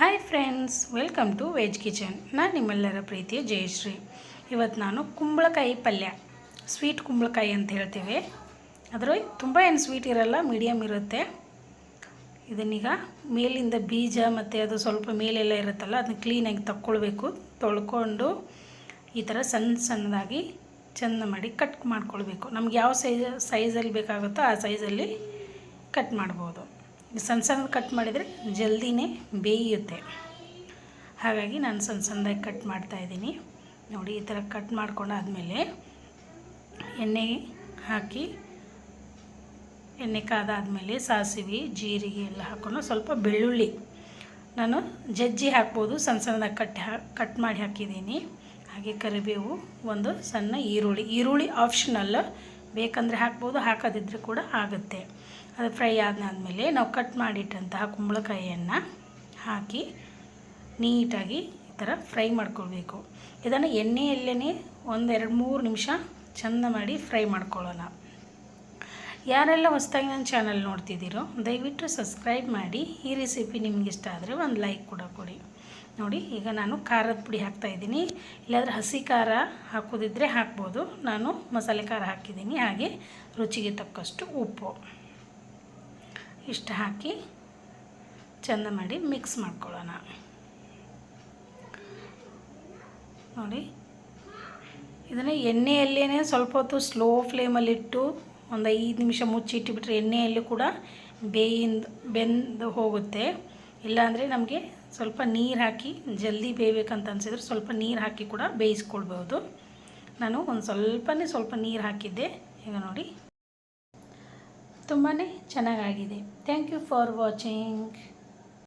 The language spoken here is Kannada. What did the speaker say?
Hi friends welcome to veg kitchen ನಾನು ನಿಮ್ಮೆಲ್ಲರ ಪ್ರೀತಿಯ ಜಯಶ್ರೀ. ಇವತ್ತು ನಾನು ಕುಂಬಳಕಾಯಿ ಪಲ್ಯ ಸ್ವೀಟ್ ಕುಂಬಳಕಾಯಿ ಅಂತ ಹೇಳ್ತೇವೆ. ಅದರ ತುಂಬ ಏನು ಸ್ವೀಟ್ ಇರಲ್ಲ ಮೀಡಿಯಮ್ ಇರುತ್ತೆ. ಇದನ್ನೀಗ ಮೇಲಿಂದ ಬೀಜ ಮತ್ತು ಅದು ಸ್ವಲ್ಪ ಮೇಲೆಲ್ಲ ಇರುತ್ತಲ್ಲ, ಅದನ್ನ ಕ್ಲೀನಾಗಿ ತಕ್ಕೊಳ್ಬೇಕು. ತೊಳ್ಕೊಂಡು ಈ ಥರ ಸಣ್ಣ ಸಣ್ಣದಾಗಿ ಚೆಂದ ಮಾಡಿ ಕಟ್ ಮಾಡ್ಕೊಳ್ಬೇಕು. ನಮ್ಗೆ ಯಾವ ಸೈಜ್ ಸೈಜಲ್ಲಿ ಬೇಕಾಗುತ್ತೋ ಆ ಸೈಜಲ್ಲಿ ಕಟ್ ಮಾಡ್ಬೋದು. ಸಣ್ಣ ಸಣ್ಣ ಕಟ್ ಮಾಡಿದರೆ ಜಲ್ದಿನೇ ಬೇಯುತ್ತೆ. ಹಾಗಾಗಿ ನಾನು ಸಣ್ಣ ಸಣ್ಣದಾಗಿ ಕಟ್ ಮಾಡ್ತಾಯಿದ್ದೀನಿ ನೋಡಿ, ಈ ಥರ ಕಟ್ ಮಾಡ್ಕೊಂಡಾದಮೇಲೆ ಎಣ್ಣೆ ಹಾಕಿ, ಎಣ್ಣೆ ಕಾದಾದಮೇಲೆ ಸಾಸಿವೆ, ಜೀರಿಗೆ ಎಲ್ಲ ಹಾಕ್ಕೊಂಡು ಸ್ವಲ್ಪ ಬೆಳ್ಳುಳ್ಳಿ ನಾನು ಜಜ್ಜಿ ಹಾಕ್ಬೋದು, ಸಣ್ಣ ಸಣ್ಣದಾಗಿ ಕಟ್ ಕಟ್ ಮಾಡಿ ಹಾಕಿದ್ದೀನಿ. ಹಾಗೆ ಕರಿಬೇವು, ಒಂದು ಸಣ್ಣ ಈರುಳ್ಳಿ. ಈರುಳ್ಳಿ ಆಪ್ಷನಲ್ ಬೇಕಂದರೆ ಹಾಕ್ಬೋದು, ಹಾಕೋದಿದ್ರೆ ಕೂಡ ಆಗುತ್ತೆ. ಅದು ಫ್ರೈ ಆದಾದಮೇಲೆ ನಾವು ಕಟ್ ಮಾಡಿಟ್ಟಂತಹ ಕುಂಬಳಕಾಯಿಯನ್ನು ಹಾಕಿ ನೀಟಾಗಿ ಈ ಥರ ಫ್ರೈ ಮಾಡ್ಕೊಳ್ಬೇಕು. ಇದನ್ನು ಎಣ್ಣೆಯಲ್ಲೇ ಒಂದೆರಡು ಮೂರು ನಿಮಿಷ ಚೆಂದ ಮಾಡಿ ಫ್ರೈ ಮಾಡ್ಕೊಳ್ಳೋಣ. ಯಾರೆಲ್ಲ ಹೊಸ್ದಾಗಿ ನನ್ನ ಚಾನಲ್ ನೋಡ್ತಿದ್ದೀರೋ, ದಯವಿಟ್ಟು ಸಬ್ಸ್ಕ್ರೈಬ್ ಮಾಡಿ. ಈ ರೆಸಿಪಿ ನಿಮ್ಗೆ ಇಷ್ಟ ಆದರೆ ಒಂದು ಲೈಕ್ ಕೂಡ ಕೊಡಿ. ನೋಡಿ, ಈಗ ನಾನು ಖಾರದ ಪುಡಿ ಹಾಕ್ತಾಯಿದ್ದೀನಿ ಇಲ್ಲಾಂದರೆ ಹಸಿ ಖಾರ ಹಾಕೋದಿದ್ರೆ ಹಾಕ್ಬೋದು. ನಾನು ಮಸಾಲೆ ಖಾರ ಹಾಕಿದ್ದೀನಿ. ಹಾಗೆ ರುಚಿಗೆ ತಕ್ಕಷ್ಟು ಉಪ್ಪು ಇಷ್ಟು ಹಾಕಿ ಚೆಂದ ಮಾಡಿ ಮಿಕ್ಸ್ ಮಾಡ್ಕೊಳ್ಳೋಣ. ನೋಡಿ, ಇದನ್ನು ಎಣ್ಣೆಯಲ್ಲೇ ಸ್ವಲ್ಪ ಹೊತ್ತು ಸ್ಲೋ ಫ್ಲೇಮಲ್ಲಿಟ್ಟು ಒಂದು ಐದು ನಿಮಿಷ ಮುಚ್ಚಿಟ್ಟುಬಿಟ್ರೆ ಎಣ್ಣೆಯಲ್ಲಿ ಕೂಡ ಬೇಯಿಂದ, ಬೆಂದು ಹೋಗುತ್ತೆ. ಇಲ್ಲಾಂದರೆ ನಮಗೆ ಸ್ವಲ್ಪ ನೀರು ಹಾಕಿ ಜಲ್ದಿ ಬೇಯಬೇಕಂತ ಅನಿಸಿದ್ರೆ ಸ್ವಲ್ಪ ನೀರು ಹಾಕಿ ಕೂಡ ಬೇಯಿಸ್ಕೊಳ್ಬೋದು ನಾನು ಒಂದು ಸ್ವಲ್ಪನೇ ಸ್ವಲ್ಪ ನೀರು ಹಾಕಿದ್ದೆ. ಈಗ ನೋಡಿ. ತುಂಬಾ ಚೆನ್ನಾಗಾಗಿದೆ. Thank you for watching